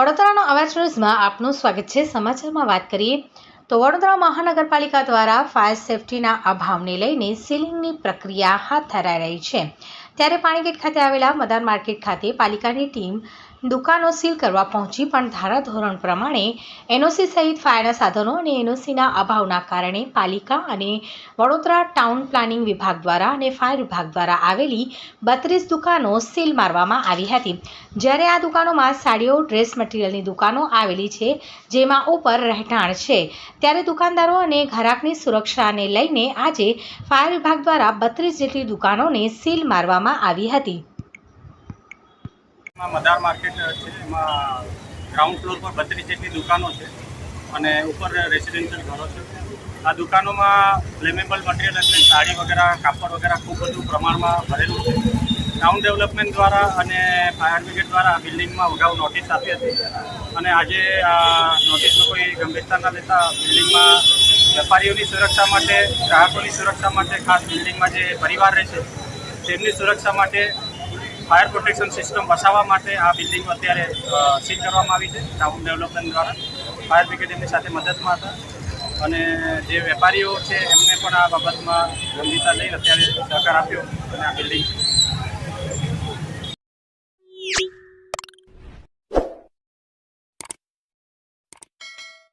વડોદરાનો અવાજ ન્યૂઝમાં આપનું સ્વાગત છે. સમાચારમાં વાત કરીએ તો વડોદરા મહાનગરપાલિકા દ્વારા ફાયર સેફટીના અભાવને લઈને સીલિંગની પ્રક્રિયા હાથ ધરાઈ રહી છે. ત્યારે પાણીગેટ ખાતે આવેલા મદાર માર્કેટ ખાતે પાલિકાની ટીમ દુકાનો સીલ કરવા પહોંચી, પણ ધારાધોરણ પ્રમાણે એનઓસી સહિત ફાયરના સાધનો અને એનઓસીના અભાવના કારણે પાલિકા અને વડોદરા ટાઉન પ્લાનિંગ વિભાગ દ્વારા અને ફાયર વિભાગ દ્વારા આવેલી બત્રીસ દુકાનો સીલ મારવામાં આવી હતી. જ્યારે આ દુકાનોમાં સાડીઓ, ડ્રેસ મટીરિયલની દુકાનો આવેલી છે, જેમાં ઉપર રહેઠાણ છે, ત્યારે દુકાનદારો અને ગ્રાહકની સુરક્ષાને લઈને આજે ફાયર વિભાગ દ્વારા બત્રીસ જેટલી દુકાનોને સીલ મારવામાં આવી હતી. મદાર માર્કેટ છે, એમાં ગ્રાઉન્ડ ફ્લોર પર બત્રીસ જેટલી દુકાનો છે અને ઉપર રેસિડેન્શિયલ ઘરો છે. આ દુકાનોમાં ફ્લેમેબલ મટીરિયલ એટલે સાડી વગેરે, કાપડ વગેરે ખૂબ બધું પ્રમાણમાં ભરેલું છે. ટાઉન ડેવલપમેન્ટ દ્વારા અને ફાયર બ્રિગેડ દ્વારા બિલ્ડિંગમાં અગાઉ નોટિસ આપી હતી. અને આજે આ નોટિસનો કોઈ ગંભીરતા ન લેતા બિલ્ડિંગમાં વેપારીઓની સુરક્ષા માટે, ગ્રાહકોની સુરક્ષા માટે ખાસ બિલ્ડિંગમાં જે પરિવાર રહે છે તેમની સુરક્ષા માટે ફાયર પ્રોટેક્શન સિસ્ટમ વસાવવા માટે આ બિલ્ડિંગ અત્યારે સીલ કરવામાં આવી છે ટાઉન ડેવલપમેન્ટ દ્વારા. ફાયર બ્રિગેડ સાથે મદદમાં હતા. અને જે વેપારીઓ છે, એમને પણ આ બાબતમાં ગંભીરતા લઈ અત્યારે સહકાર આપ્યો અને આ બિલ્ડિંગ